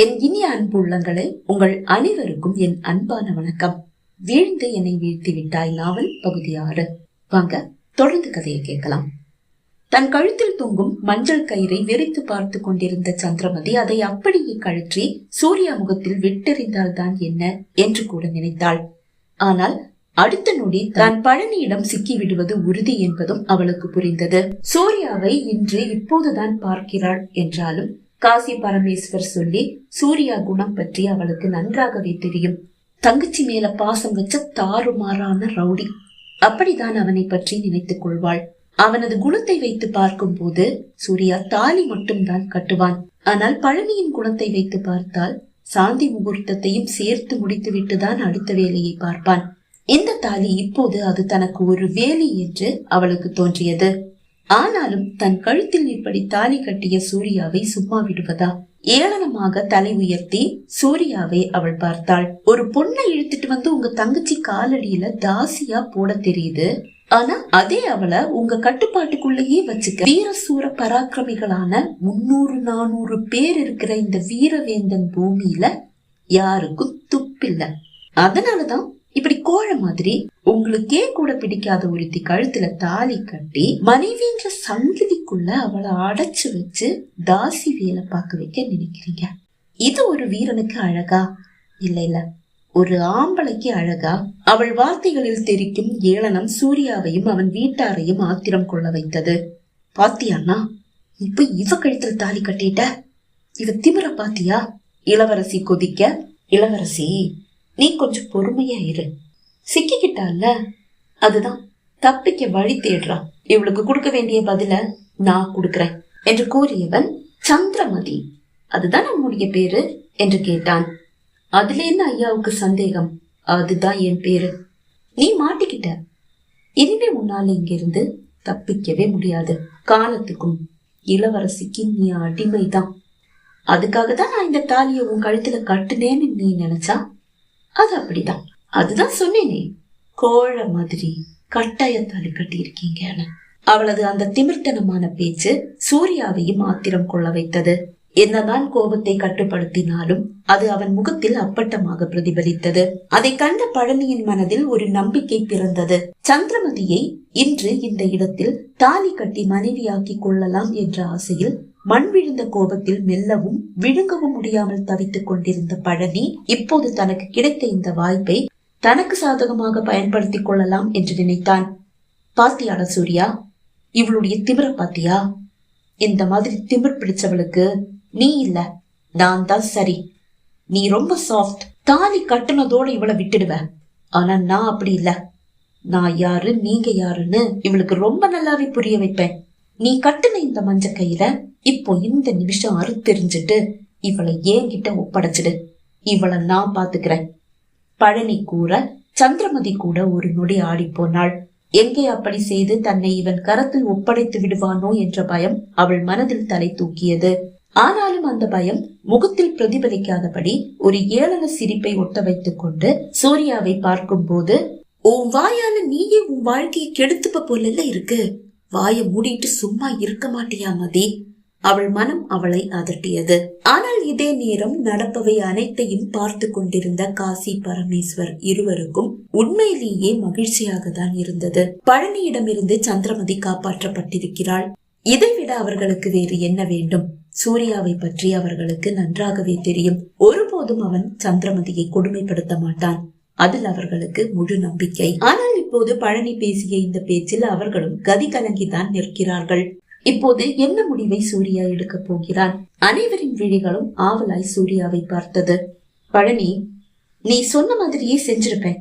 என் இனிய அன்பு உள்ளங்களை உங்கள் அனைவருக்கும் என் அன்பான வணக்கம். வீழ்ந்து என்னை வீழ்த்தி விட்டாய் நாவல் பகுதி ஆறு. வாங்க தொடர்ந்து கதையை கேட்கலாம். தன் கழுத்தில் தொங்கும் மஞ்சள் கயிறை வெறித்து பார்த்து கொண்டிருந்த சந்திரமதி அதை அப்படியே கழற்றி சூர்யா முகத்தில் விட்டெறிந்தால் தான் என்ன என்று கூட நினைத்தாள். ஆனால் அடுத்த நொடி தான் பழனியிடம் சிக்கி விடுவது உறுதி என்பதும் அவளுக்கு புரிந்தது. சூர்யாவை இன்று இப்போதுதான் பார்க்கிறாள் என்றாலும் காசி பரமேஸ்வர் சொல்லி சூர்யா குணம் பற்றி அவளுக்கு நன்றாகவே தெரியும். தங்கச்சி மேல பாசம் வச்ச தாறுமாறான ரவுடி. அப்படிதான் அவனை பற்றி நினைத்துக் கொள்வாள். அவனது குணத்தை வைத்து பார்க்கும் போது சூர்யா தாலி மட்டும்தான் கட்டுவான். ஆனால் பழனியின் குணத்தை வைத்து பார்த்தால் சாந்தி முகூர்த்தத்தையும் சேர்த்து முடித்துவிட்டுதான் அடுத்த வேலையை பார்ப்பான். இந்த தாலி இப்போது அது தனக்கு ஒரு வேலி என்று அவளுக்கு தோன்றியது. ஆனாலும் தன் கழுத்தில் இப்படி தாலி கட்டிய சூர்யாவை சும்மா விடுவதா? ஏளனமாக தலை உயர்த்தி சூர்யாவை அவள் பார்த்தாள். ஒரு பொண்ணை இழுத்துட்டு வந்து உங்க தங்கச்சி காலடியில தாசியா போட தெரியுது. ஆனா அதே அவளை உங்க கட்டுப்பாட்டுக்குள்ளேயே வச்சுக்க. வீர சூர பராக்கிரமிகளான முன்னூறு நானூறு பேர் இருக்கிற இந்த வீரவேந்தன் பூமியில யாருக்கும் துப்பில்ல. அதனாலதான் இப்படி கோழ மாதிரி உங்களுக்கே கூட பிடிக்காத ஒருத்தி கழுத்துல தாலி கட்டி மனைவின்ற சங்கிலிக்குள்ள அவளை அடைச்சு வச்சு தாசி வேலை பார்க்க வைக்க நினைக்கிறீங்க? இது ஒரு வீரனுக்கு அழகா? இல்ல இல்ல. ஒரு ஆம்பளைக்கு அழகா? அவள் வார்த்தைகளில் தெரிக்கும் ஏளனம் சூர்யாவையும் அவன் வீட்டாரையும் ஆத்திரம் கொள்ள வைத்தது. பாத்தியாண்ணா இப்ப இவ கழுத்துல தாலி கட்டிட்ட? இவ திமிர பாத்தியா? இளவரசி கொதிக்க இளவரசி நீ கொஞ்சம் பொறுமையா இரு. சிக்கிக்கிட்டால அதுதான் தப்பிக்க வழி தேடுறான். இவளுக்கு கொடுக்க வேண்டிய பதில நான் கொடுக்கறேன் என்று கூறியவன் சந்திரமதி. அதுதான் நம்முடைய பேரு என்று கேட்டான். அதுல என்ன ஐயாவுக்கு சந்தேகம்? அதுதான் என் பேரு. நீ மாட்டிக்கிட்ட. இனிமே உன்னால இங்கிருந்து தப்பிக்கவே முடியாது. காலத்துக்கும் இளவரசிக்கு நீ அடிமைதான். அதுக்காக தான் நான் இந்த தாலியை உன் கழுத்துல கட்டுனேன்னு நீ நினைச்சா? அது அப்படிதான். அதுதான் சொன்னேனே. கோழ மாதிரி கட்டாயத்தாலி கட்டி இருக்கீங்கன்னு அவளது அந்த திமிர்த்தனமான பேச்சு சூர்யாவையும் ஆத்திரம் கொள்ள வைத்தது. என்னதான் கோபத்தை கட்டுப்படுத்தினாலும் அது அவன் முகத்தில் அப்பட்டமாக பிரதிபலித்தது. அதை கண்ட பழனியின் மனதில் ஒரு நம்பிக்கை பிறந்தது. சந்திரமதியை இன்று இந்த இடத்தில் தாலி கட்டி மனைவியாக்கி கொள்ளலாம் என்ற ஆசையில் மண் விழுந்த கோபத்தில் மெல்லவும் விழுங்கவும் முடியாமல் தவித்துக் கொண்டிருந்த பழனி இப்போது தனக்கு கிடைத்த இந்த வாய்ப்பை தனக்கு சாதகமாக பயன்படுத்திக் கொள்ளலாம் என்று நினைத்தான். பாத்தியாட சூர்யா இவளுடைய திமிர பாத்தியா? இந்த மாதிரி திமிர் பிடிச்சவளுக்கு நீ இல்ல நான் தான் சரி. நீ ரொம்ப சாஃப்ட் தாலி கட்டுனதோட இவளை விட்டுடுவ. ஆனா நான் அப்படி இல்ல. நான் யாரு நீங்க யாருன்னு இவளுக்கு ரொம்ப நல்லாவே புரிய வைப்பேன். நீ கட்டுன இந்த மஞ்ச கையில இப்போ இந்த நிமிஷம் அறுத்தெறிஞ்சிட்டு இவளை என்கிட்ட ஒப்படைச்சிடு. இவளை நான் பாத்துக்கிறேன். பழனி கூற சந்திரமதி கூட ஒரு நொடி ஆடி போனாள். எங்கே அப்படி செய்து தன்னை இவன் கரத்தில் ஒப்படைத்து விடுவானோ என்ற பயம் அவள் மனதில் தலை தூக்கியது. ஆனாலும் அந்த பயம் முகத்தில் பிரதிபலிக்காதபடி ஒரு ஏளன சிரிப்பை ஒட்ட வைத்துக் கொண்டு சூர்யாவை பார்க்கும் போது உன் வாயால நீயே உன் வாழ்க்கையை கெடுத்துப்ப போல இருக்கு. வாய மூடிட்டு சும்மா இருக்க மாட்டியா மதி? அவள் மனம் அவளை அதட்டியது. ஆனால் இதே நேரம் நடப்பவை அனைத்தையும் பார்த்து கொண்டிருந்த காசி பரமேஸ்வர் இருவருக்கும் உண்மையிலேயே மகிழ்ச்சியாக தான் இருந்தது. பழனியிடமிருந்து சந்திரமதி காப்பாற்றப்பட்டிருக்கிறாள். இதைவிட அவர்களுக்கு வேறு என்ன வேண்டும்? சூர்யாவை பற்றி அவர்களுக்கு நன்றாகவே தெரியும். ஒருபோதும் அவன் சந்திரமதியை கொடுமைப்படுத்த மாட்டான். அதில் அவர்களுக்கு முழு நம்பிக்கை. ஆனால் இப்போது பழனி பேசிய இந்த பேச்சில் அவர்களும் கதி கலங்கிதான் நிற்கிறார்கள். இப்போது என்ன முடிவை சூர்யா எடுக்க போகிறான் அனைவரின் விழிகளும் ஆவலாய் சூர்யாவை பார்த்தது. பழனி நீ சொன்ன மாதிரியே செஞ்சிருப்பேன்.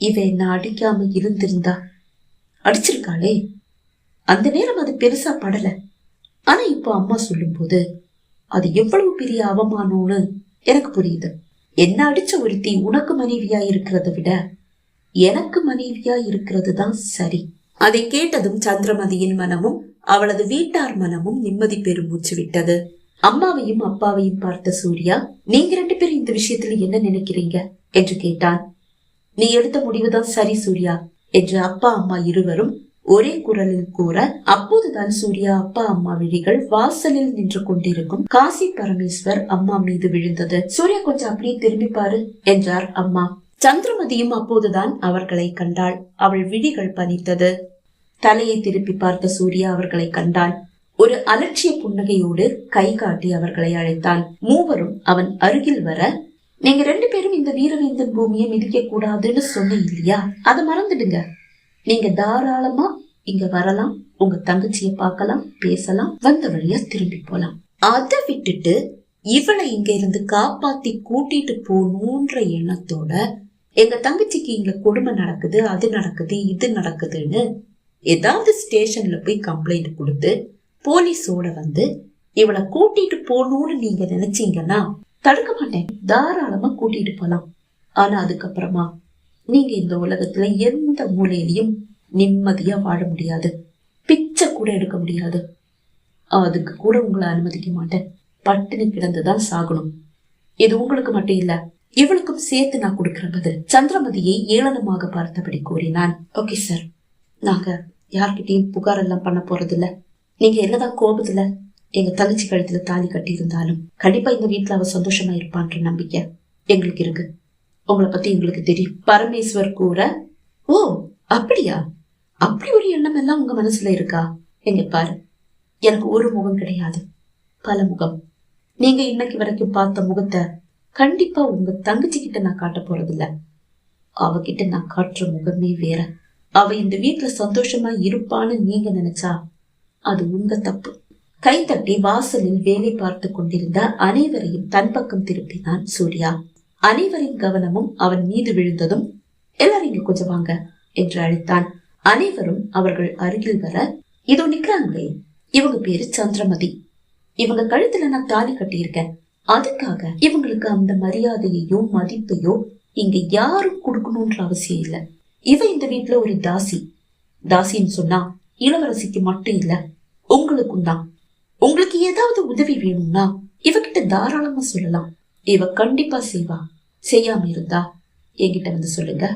இவ என்ன அடிக்காம இருந்திருந்தா? அடிச்சிருக்காளே. அந்த நேரம் அது பெருசா படல. ஆனா இப்போ அம்மா சொல்லும் போது அது எவ்வளவு பெரிய அவமானம்னு எனக்கு புரியுது. என்ன அடிச்ச ஒருத்தி உனக்கு மனைவியா இருக்கிறத விட எனக்கு மனைவியா இருக்கிறது தான் சரி. அதை கேட்டதும் சந்திரமதியின் மனமும் அவளது வீட்டார் மனமும் நிம்மதி பெருமூச்சு விட்டது. அம்மாவையும் அப்பாவையும் பார்த்த சூர்யா நீங்க ரெண்டு பேரும் இந்த விஷயத்துல என்ன நினைக்கிறீங்க? என்று கேட்டான். நீ எடுத்த முடிவுதான் சரி சூர்யா என்று அப்பா அம்மா இருவரும் ஒரே குரலில் கூற அப்போதுதான் சூர்யா அப்பா அம்மா விழிகள் வாசலில் நின்று கொண்டிருக்கும் காசி பரமேஸ்வர் அம்மா மீது விழுந்தது. சூர்யா கொஞ்சம் அப்படியே திரும்பி பாரு என்றார் அம்மா. சந்திரமதியும் அப்போதுதான் அவர்களை கண்டாள். அவள் விழிகள் பனித்தது. தலையை திருப்பி பார்த்த சூர்யா அவர்களை கண்டான் ஒரு அலட்சிய புன்னகையோடு கை காட்டி அவர்களை அழைத்தான். மூவரும் அவன் அருகில் வர நீங்க ரெண்டு பேரும் இந்த வீரவேந்தன் பூமியை மிதிக்க கூடாதுன்னு சொன்ன இல்லையா? அதை மறந்துடுங்க. நீங்க தாராளமா இங்க வரலாம் உங்க தங்கச்சிய பார்க்கலாம் பேசலாம் வந்த வழியா திரும்பி போலாம். அதை விட்டுட்டு இவளை இங்க இருந்து காப்பாத்தி கூட்டிட்டு போகணுன்ற எண்ணத்தோட எங்க தங்கச்சிக்கு இங்க கொடுமை நடக்குது அது நடக்குது இது நடக்குதுன்னு ஏதாவது ஸ்டேஷன்ல போய் கம்ப்ளைண்ட் கொடுத்து போலீஸோட வந்து இவளை கூட்டிட்டு போகணும்னு நீங்க நினைச்சீங்கன்னா தடுக்க மாட்டேன். தாராளமா கூட்டிட்டு போலாம். ஆனா அதுக்கப்புறமா நீங்க இந்த உலகத்துல எந்த மூலையிலையும் நிம்மதியா வாழ முடியாது. பிச்சை கூட எடுக்க முடியாது. அதுக்கு கூட உங்களை அனுமதிக்க மாட்டேன். பட்டினி கிடந்துதான் சாகணும். இது உங்களுக்கு மட்டும் இல்ல இவளுக்கும் சேர்த்து நான் கொடுக்கிற பதில் சந்திரமதியை ஏளனமாக பார்த்தபடி கூறினான். Okay sir. நாங்க யார்கிட்டயும் புகார் எல்லாம் பண்ண போறது இல்ல நீங்க என்னதான் கோபத்துல எங்க தங்கச்சி கழுத்துல தாலி கட்டி இருந்தாலும் கண்டிப்பா இந்த வீட்டுல அவ சந்தோஷமா இருப்பான்ற நம்பிக்கை எங்களுக்கு இருக்கு. உங்களை பத்தி எங்களுக்கு தெரியும். பரமேஸ்வர் கூற ஓ அப்படியா? அப்படி ஒரு எண்ணம் எல்லாம் உங்க மனசுல இருக்கா? எங்க பாரு. எனக்கு ஒரு முகம் கிடையாது. பல முகம். நீங்க இன்னைக்கு வரைக்கும் பார்த்த முகத்தை கண்டிப்பா உங்க தங்கச்சி கிட்ட நான் காட்ட போறதில்ல. அவகிட்ட நான் காட்டுற முகமே வேற. அவ இந்த வீட்டுல சந்தோஷமா இருப்பான்னு நீங்க நினைச்சா அது உங்க தப்பு. கைத்தட்டி வாசலில் வேலை பார்த்து கொண்டிருந்த அனைவரையும் தன் பக்கம் திருப்பினான் சூர்யா. அனைவரின் கவனமும் அவன் மீது விழுந்ததும் எல்லாரும் இங்க கொஞ்சம் வாங்க என்று அழைத்தான். அனைவரும் அவர்கள் அருகில் வர இதோ நிக்கிறாங்களே இவங்க பேரு சந்திரமதி. இவங்க கழுத்துல நான் தாலி கட்டியிருக்கேன். அதுக்காக இவங்களுக்கு அந்த மரியாதையையோ மதிப்பையோ இங்க யாரும் கொடுக்கணும்ன்ற அவசியம் இல்ல. இவ இந்த வீட்டுல ஒரு தாசி. தாசின்னு சொன்னா இளவரசிக்கு மட்டும் இல்ல உங்களுக்கும் தான். உங்களுக்கு ஏதாவது உதவி வேணும்னா இவகிட்ட தாராளமா சொல்லலாம். இவ கண்டிப்பா செய்வா. செய்யாம இருந்தா என்கிட்ட வந்து சொல்லுங்க.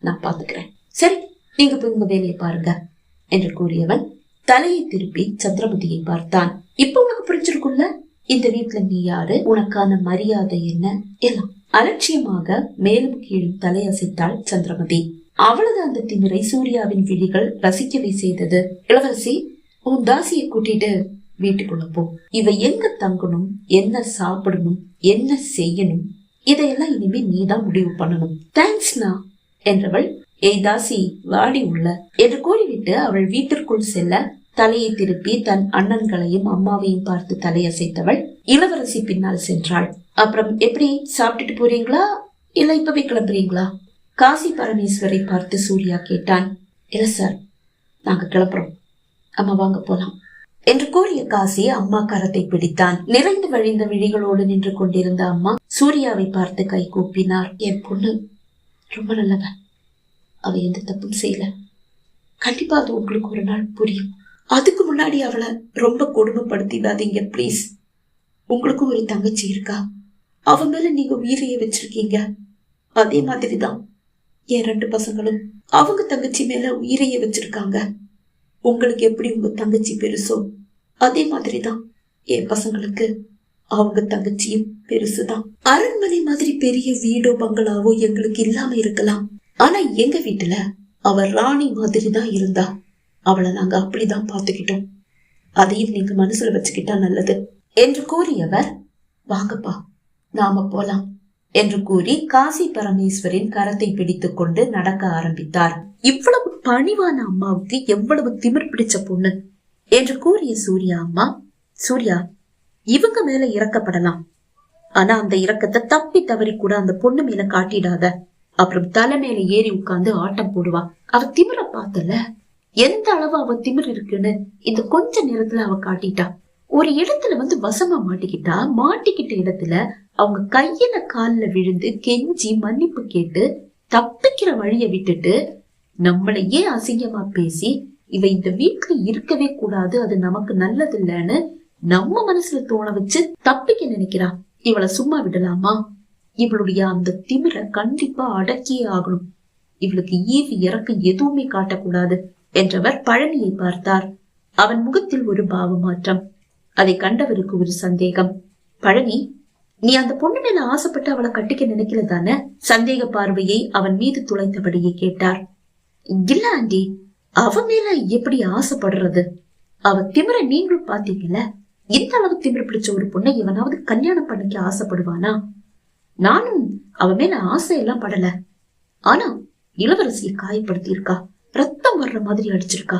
நான் பாத்துக்கிறேன். சரி நீங்க போய் உங்க வேலையை பாருங்க என்று கூறியவன் தலையை திருப்பி சந்திரமதியை பார்த்தான். இப்ப உனக்கு புரிஞ்சிருக்கும்ல? இந்த வீட்டுல நீ யாரு? உனக்கான மரியாதை என்ன? எல்லாம் அலட்சியமாக மேலும் கீழும் தலையசைத்தாள் சந்திரமதி அவளது அந்த திமிரை சூர்யாவின் விழிகள் ரசிக்கவே செய்தது. இளவரசி உன் தாசியை கூட்டிட்டு வீட்டுக்குள்ள போ. இவ எங்க தங்கணும் என்ன சாப்பிடணும் என்ன செய்யணும் இதையெல்லாம் இனிமே நீதான் முடிவு பண்ணணும். தேங்க்ஸ்னா என்றவள் ஏய் தாசி வாடி உள்ள. என்று கூறிவிட்டு அவள் வீட்டிற்குள் செல்ல தலையை திருப்பி தன் அண்ணன்களையும் அம்மாவையும் பார்த்து தலையசைத்தவள் இளவரசி பின்னால் சென்றாள். அப்புறம் எப்படி சாப்பிட்டுட்டு போறீங்களா? இல்ல இப்பவே கிளம்புறீங்களா? காசி பரமேஸ்வரை பார்த்து சூர்யா கேட்டான் இல்லை சார் நாங்க கிளப்புறோம் அம்மா வாங்க போலாம். என்று கூறிய காசி அம்மா கரத்தை பிடித்தான். நிறைந்து வழிந்த விழிகளோடு நின்று கொண்டிருந்த அம்மா சூர்யாவை பார்த்து கை கூப்பினார் என் பொண்ணு ரொம்ப நல்லவ. அவ எந்த தப்பும் செய்யல. கண்டிப்பா அது உங்களுக்கு ஒரு நாள் புரியும். அதுக்கு முன்னாடி அவளை ரொம்ப கொடுமைப்படுத்திடாதீங்க ப்ளீஸ் உங்களுக்கும் ஒரு தங்கச்சி இருக்கா? அவ மேல நீங்க உயிரைய வச்சிருக்கீங்க. அதே மாதிரிதான். என் ரெண்டு பசங்களும் அவங்க தங்கச்சி மேல உயிரைய வச்சிருக்காங்க. உங்களுக்கு எப்படி உங்க தங்கச்சி பெருசோ? அதே மாதிரிதான் என் பசங்களுக்கு அவங்க தங்கச்சியும் பெருசுதான். அரண்மனை மாதிரி பெரிய வீடோ பங்களாவோ எங்களுக்கு இல்லாம இருக்கலாம். ஆனா எங்க வீட்டுல அவ ராணி மாதிரி தான் இருந்தா. அவளை நாங்க அப்படிதான் பாத்துக்கிட்டோம் அதையும் நீங்க மனசுல வச்சுக்கிட்டா நல்லது. என்று கூறியவர் வாங்கப்பா நாம போலாம். என்று கூறி காசி பரமேஸ்வரின் கரத்தை பிடித்துக் கொண்டு நடக்க ஆரம்பித்தார். இவ்வளவு பணிவான அம்மாவுக்கு எவ்வளவு திமிர் பிடிச்ச பொண்ணு என்று கூறிய சூர்யா அம்மா சூர்யா இவங்க மேல இறக்கப்படலாம். ஆனா அந்த இறக்கத்தை தப்பி தவறி கூட அந்த பொண்ணு மேல காட்டிடாத. அப்புறம் தலை மேல ஏறி உட்கார்ந்து ஆட்டம் போடுவா. அவ திமிர பார்த்தல. எந்த அளவு அவ திமிர் இருக்குன்னு இந்த கொஞ்ச நேரத்துல அவ காட்டிட்டா. ஒரு இடத்துல வந்து வசமா மாட்டிக்கிட்டா மாட்டிக்கிட்ட இடத்துல அவங்க கையில கால்ல விழுந்து கெஞ்சி மன்னிப்பு கேட்டு தப்பிக்கிற வழிய விட்டுட்டு நம்மளையே அசிங்கமா பேசி இவ இந்த வீட்டுல இருக்கவே கூடாது அது நமக்கு நல்லது இல்லைன்னு நம்ம மனசுல தோண வச்சு தப்பிக்க நினைக்கிறா. இவளை சும்மா விடலாமா? இவளுடைய அந்த திமிர கண்டிப்பா அடக்கியே ஆகணும். இவளுக்கு ஈவு இறக்க எதுவுமே காட்டக்கூடாது என்றவர் பழனியை பார்த்தார். அவன் முகத்தில் ஒரு பாவமாற்றம். அதை கண்டவருக்கு ஒரு சந்தேகம். பழனி நீ அந்த பொண்ணு மேல ஆசைப்பட்டு அவளை கட்டிக்க நினைக்கல தானே சந்தேக பார்வையை அவன் மீது துளைத்தபடியே கேட்டார். இல்ல ஆண்டி அவ மேல எப்படி ஆசைப்படுறது? அவ திமிர நீங்களும் பாத்தீங்கல்ல? இந்த அளவு திமிர பிடிச்ச ஒரு பொண்ணை இவனாவது கல்யாணம் பண்ணிக்க ஆசைப்படுவானா? நானும் அவ மேல ஆசையெல்லாம் படல. ஆனா இளவரசியை காயப்படுத்தி இருக்கா ரத்தம் வர்ற மாதிரி அடிச்சிருக்கா.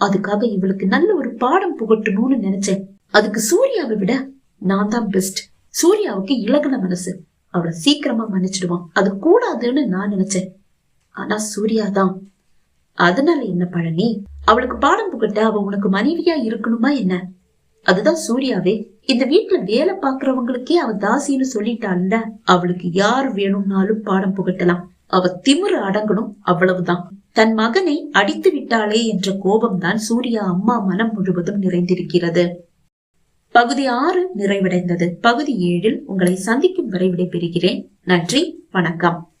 அதுக்காக இவளுக்கு நல்ல ஒரு பாடம் புகட்டணும்னு நினைச்சேன். அதுக்கு சூர்யாவை விட நான் தான் பெஸ்ட் சூர்யாவுக்கு இலகுன மனசு. அவளை சீக்கிரமா மன்னிச்சிடுவான். அது கூடாதுன்னு நான் நினைச்சேன். ஆனா சூர்யா தான். அதனால என்ன பழனி? அவளுக்கு பாடம் புகட்ட அவ உனக்கு மனைவியா இருக்கணுமா என்ன? அதுதான் சூர்யாவே. இந்த வீட்டுல வேலை பாக்குறவங்களுக்கே அவ தாசின்னு சொல்லிட்டான்ல. அவளுக்கு யார் வேணும்னாலும் பாடம் புகட்டலாம். அவ திமிரு அடங்கணும் அவ்வளவுதான். தன் மகனை அடித்து விட்டாளே என்ற கோபம்தான் சூர்யா அம்மா மனம் முழுவதும் நிறைந்திருக்கிறது. பகுதி ஆறு நிறைவடைந்தது. பகுதி ஏழில் உங்களை சந்திக்கும் வரை விடைபெறுகிறேன். நன்றி வணக்கம்.